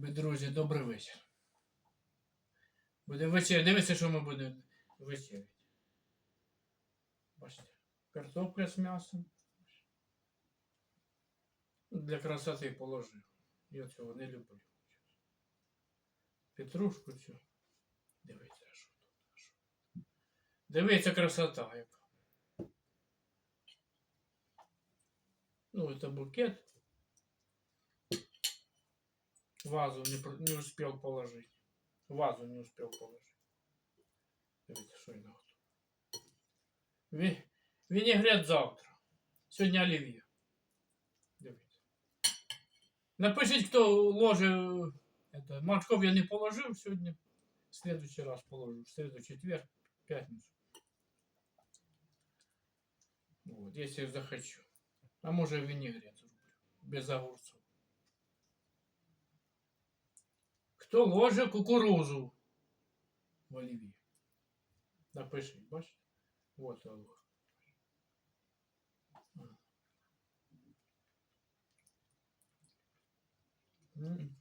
Любі друзі, добрий вечір. Буде вечір. Дивіться, що ми будемо вечеряти. Бачите, картопля з м'ясом. Для красоти положив. Я цього не люблю. Петрушку цю. Дивіться, що тут. Дивіться, красота яка. Ну, это букет. Вазу не, про- не успел положить. Вазу не успел положить. Видите, что я нахуй. Ви... Винегрет завтра. Сегодня оливье. Дивіться. Напишіть, хто ложив. Это, морков я не положив сьогодні. В следующий раз положу. В среду, четверг, пятницу. Вот, если захочу. А може винегрет зроблю. Без огурців. Хто ложе кукурузу в оліві? Напишіть, бачите? Вот олух. М.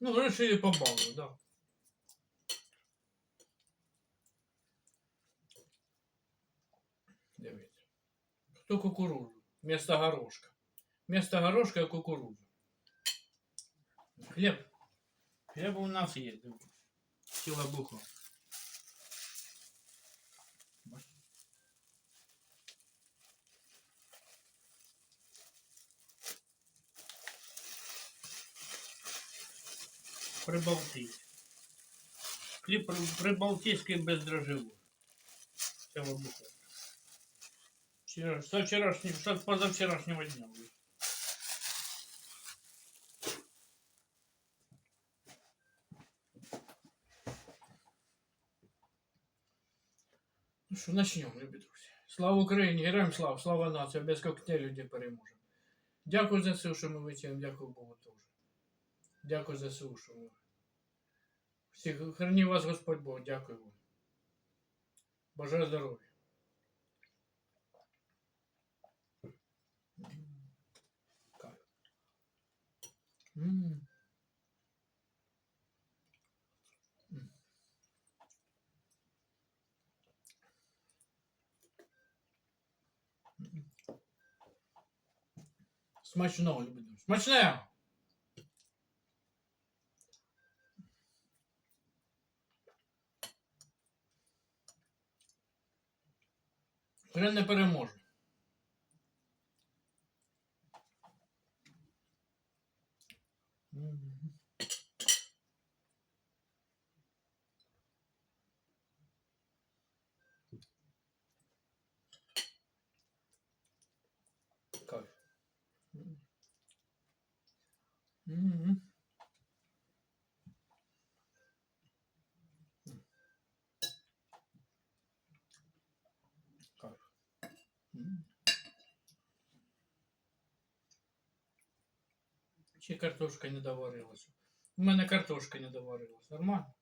Ну, решили побалую, да. Дивіться. Хто кукурузу? Вместо горошка. Вместо горошка кукурузу. Хлеб. Хлеб у нас есть. дивіться. Ціла буха. Бачите? Прибалтійський. Хліб при- прибалтійський бездрожжевий. Ціла буха. Вчера, со вчерашнего, со позавчерашнего дня. блин. Що, начнемо, любі друзі. Слава Україні, героям слава, слава нації, без коктейлю де переможемо. Дякую за все, що ми витягнемо, дякую Богу теж. Дякую за все, що ми. Всіх храні вас Господь Бог, дякую вам. Бажаю здоров'я. Кайф. Смачного, любі Смачне! Вже не переможу. Мгм. Кайф. М. Кайф. Ще картошка не доварилась. У мене картошка не доварилась. Нормально?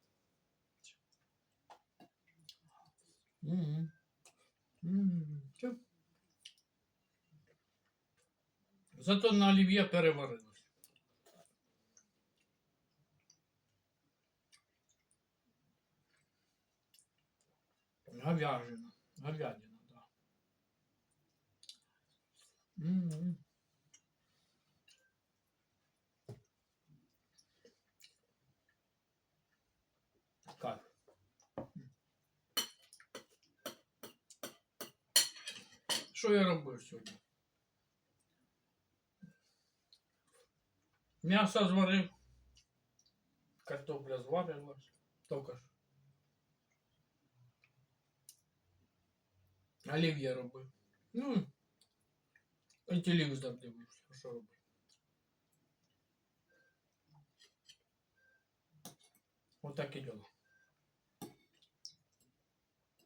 М, чо? Зато на олів'є переварилась. Говяжина. Говядина, да. М. Кайф. Що я робив сьогодні? М'ясо зварив, картопля зварилась, тільки ж. Олів'є робив. Ну, і телевізор дивився, що робив. Вот так и дело.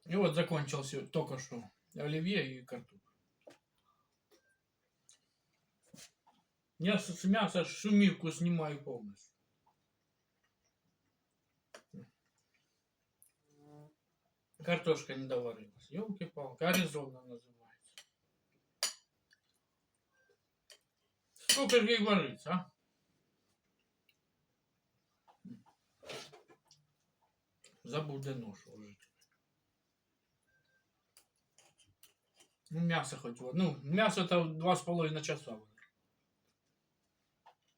И вот закончился только что оливье и картофель. Я с с мяса шумивку снимаю полностью. Картошка не доварилась. Елки-палки. Аризона называется. сколько ей вариться, а? Забув де нож ложити. Ну, м'ясо хоч. вот. Ну, м'ясо это два с половиной часа.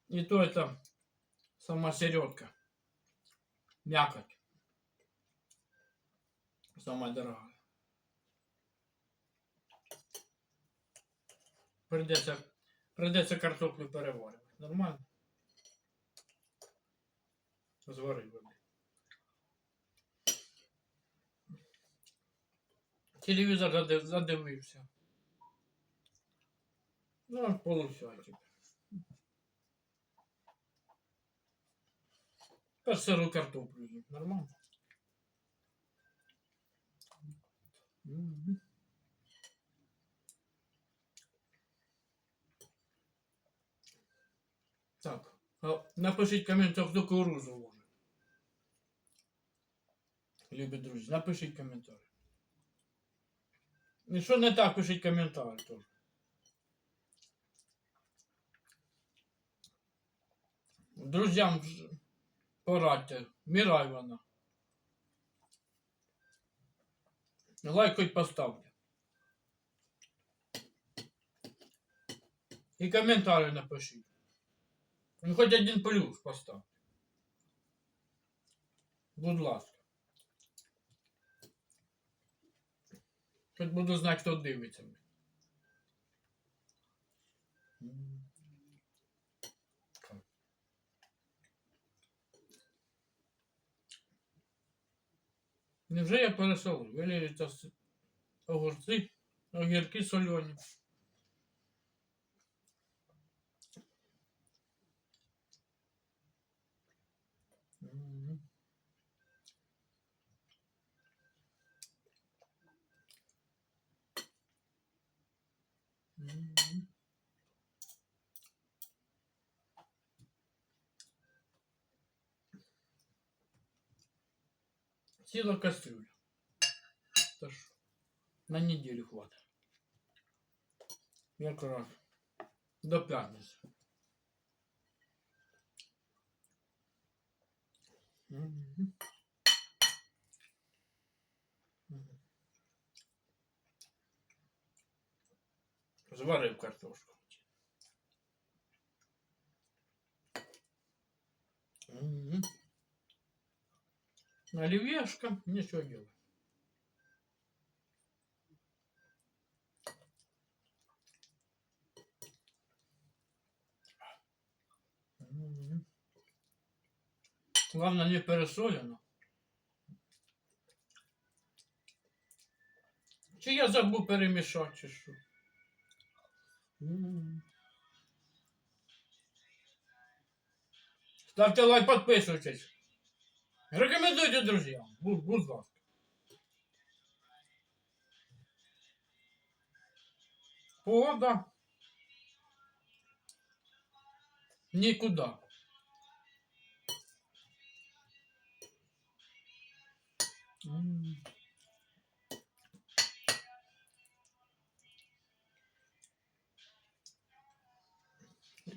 И то это сама середка. Мякоть. Самая дорогая. Придеться, придеться картоплю переварювати. Нормально. Звари води. Телевізор зади- задивився. Ну, аж полусяйки. Тепер сиру картоплю. Нормально. Так. Напишіть коментар, хто кукурузу ложить. Любі друзі, напишіть коментар. І що не так, пишіть коментар теж. Друзям порадьте, Міра Івана. Лайк хоч поставте. І коментарі напишіть. Ну, хоч один плюс поставте. Будь ласка. Хоч буду знати, хто дивиться. Невже я пересолю? Виліються та огурці, огірки сольоні. Ціла кастрюля. Та ж на неділю хватить. Якраз до п'ятниці. Мгм. Мгм. Зварив картошку. Мгм. Оливьешка, ничего делать. Главное не пересолено. Чи я забув перемішати, чи що? Ставте лайк, підписуйтесь. Рекомендуйте друзьям. Будь, будь ласка. Погода. Нікуди. М.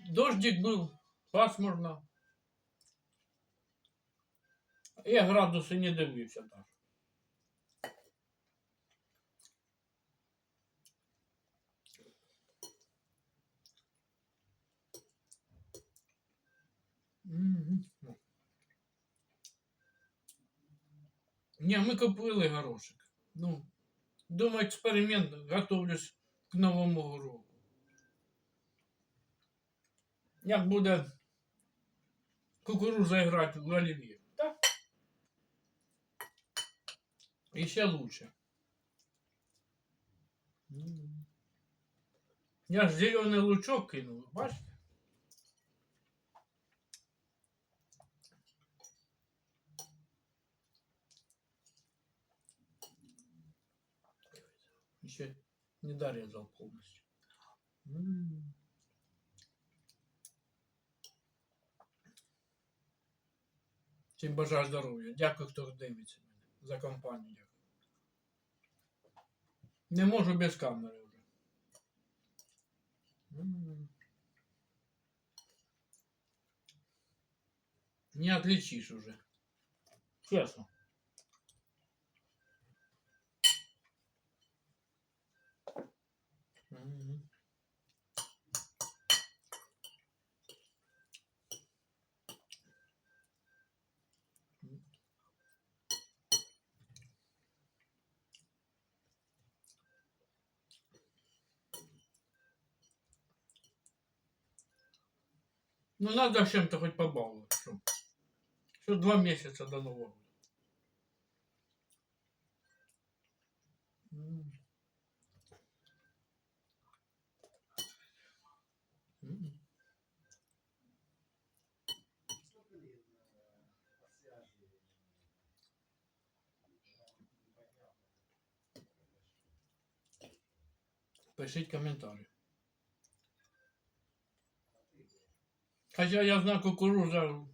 Дождик был, пасмурно. Я градуси не дивився так. Ні, ми купили горошек. Ну, думаю, експеримент готовлюсь к Новому року. Як буде кукуруза грати в олів'є. Так? І лучше. Я ж зеленый лучок кинув, бачите? Еще не дорезал полностью. М. Всім бажаю здоров'я. Дякую, хто дивиться за компанію. Не можу без камери вже. Не отличишь уже. Честно. Ну, надо чем-то хоть побаловать. Что, что два месяца до Нового года. Пишіть коментарі. Хоча я знаю кукуруза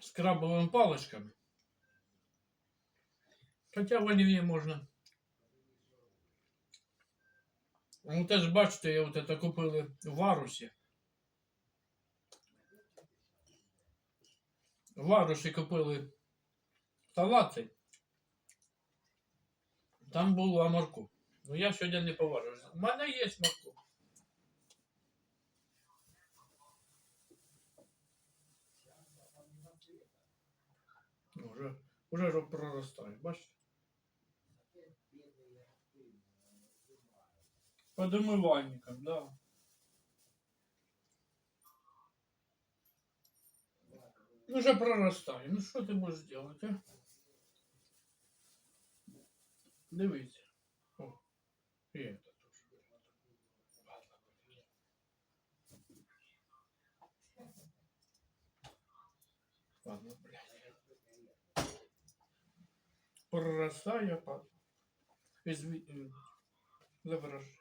з крабовими паличками. Хоча в олів'є можна. Ну, теж бачите, я от це купили в Варусі. В Варусі купили салати. Там була морку. Ну я сьогодні не поважу. У мене є морку. Уже, ж проростає, бачите? Под умывальником, да. Ну, Уже проростає. Ну що ти можеш зробити, а? Дивіться. О, і. Ладно, Проростає, падає. Візьмі, е, Заворожи.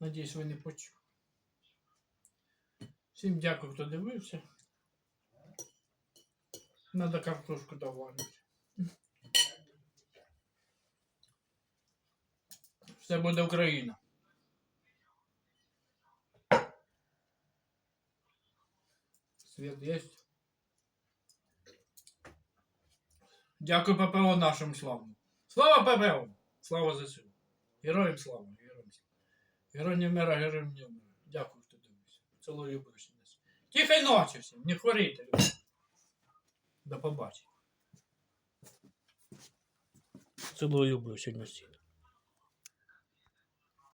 Надіюсь, ви не почули. Всім дякую, хто дивився. Надо картошку доварити. Все буде Україна. Свет есть? Дякую ППО нашим славному. Слава ППО! Слава ЗСУ! Героям слава! Героям слава! Героям мира, героям не мира. Дякую, хто дивився. Цілую любові Тихай ночі всім! Не хворійте, люди. До побачення. Цілую всіх.